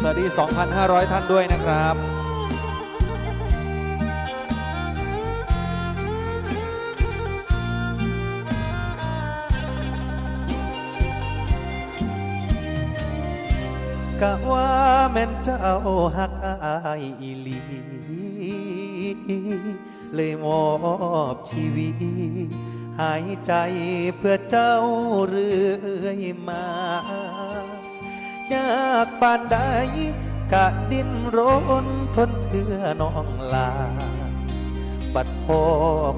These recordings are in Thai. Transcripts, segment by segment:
สวัสดี 2,500 ท่านด้วยนะครับ กะว่าแม่นเจ้าหักอายอีหลี เลยมอบชีวิต หายใจเพื่อเจ้าเรื่อยมา ยากปานใดกะดิ้นรนทนเพื่อน้องลา บัดพอ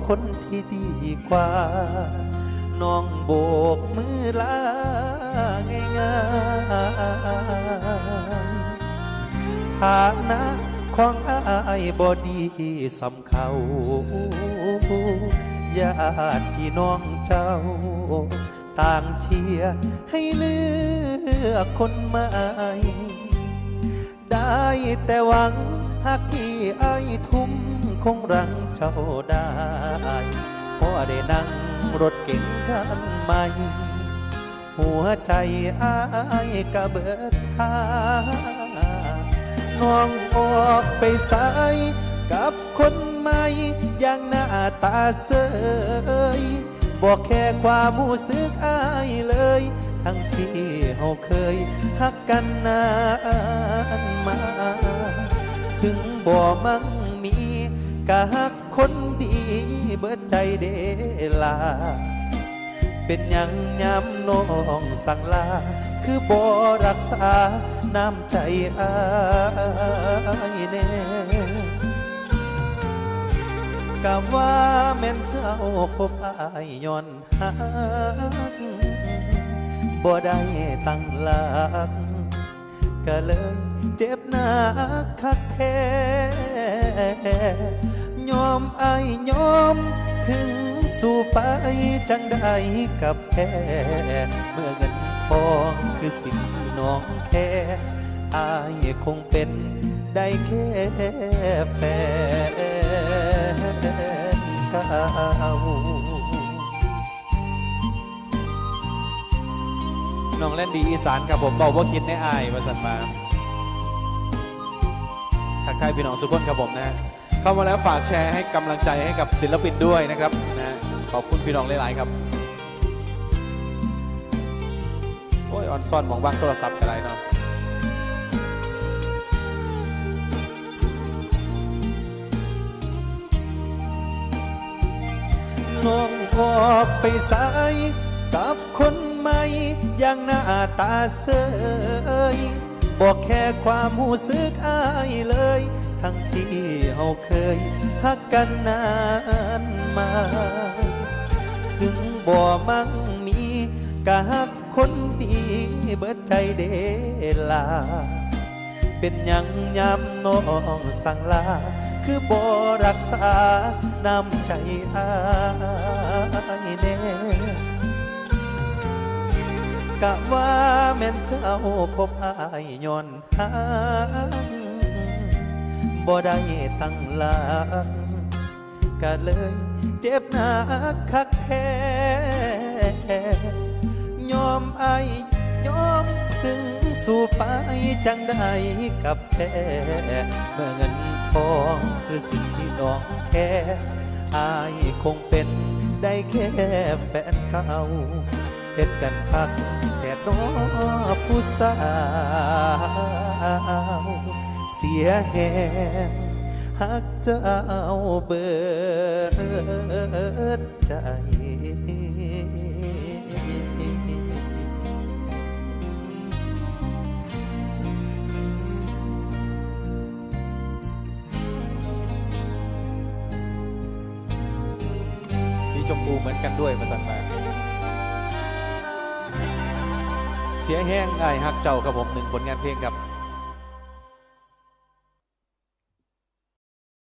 คนที่ดีกว่า น้องโบกมือลาง่ายๆฐานะของอายบอดีสำเขาญาติพี่น้องเจ้า ต่างเชียร์ให้เลือกคนใหม่ได้แต่หวังหากที่ไอทุ่มคงรังเจ้าได้พอได้นั่งรถเก่งคันใหม่หัวใจอายกะเบิดทางน้องออกไปสายกับคนใหม่อย่างหน้าตาเสย บอกแค่ความรู้สึกอายเลย ทั้งที่เฮาเคยฮักกันนานมา ถึงบ่มั่งมีกะฮักคนดีเบิดใจเดลา เป็นยังยำน้องสั่งลา คือบ่รักษาน้ำใจอายแน่ กะว่าแม่นเจ้าพบอายย้อนหักบ่ได้ตั้งหลักก็เลยเจ็บหนักคักแท้ยอมอายยอมถึงสู่ไปจังได้กับแพ้เมื่อเงินทองคือสิ่งที่น้องแค่อายคงเป็นได้แค่แฟน น้องเล่นดีอีสานครับผมบอกว่าคิดในอายมาสันมาทักทายพี่น้องสุกคนครับผมนะเข้ามาแล้วฝากแชร์ให้กำลังใจให้กับศิลปินด้วยนะครับนะขอบคุณพี่น้องหลาย ๆ ครับ โอ้ยออนซ่อนมองบ้างโทรศัพท์อะไรเนาะ น้องออกไปสายกับคนใหม่อย่างหน้าตาเสยบอกแค่ความรู้สึกอายเลย ทั้งที่เฮาเคยฮักกันนานมา ถึงบ่มั่งมีกะฮักคนดีเบิดใจเดลา เป็นหยังยามน้องสั่งลา คือบ่รักษาน้ำใจอายแน่กะว่าแม่นเจ้าพบอายย้อนหางบ่ได้ตั้งหลักก็เลยเจ็บหนักคักแท้ยอมอายยอม สู่ไปจังได้กับแท้เมื่อเงินทองคือสิ่งที่น้องแค่อายคงเป็นได้แค่แฟนเก่าเฮ็ดกันคักแต่น้อผู้สาวเสียแหงหักเจ้าเบิดใจูเหมือนกันด้วยมาสั่นมา เสียแห้งไอ้ายฮักเจ้าครับผมหนึ่งผลงานเพลงครับ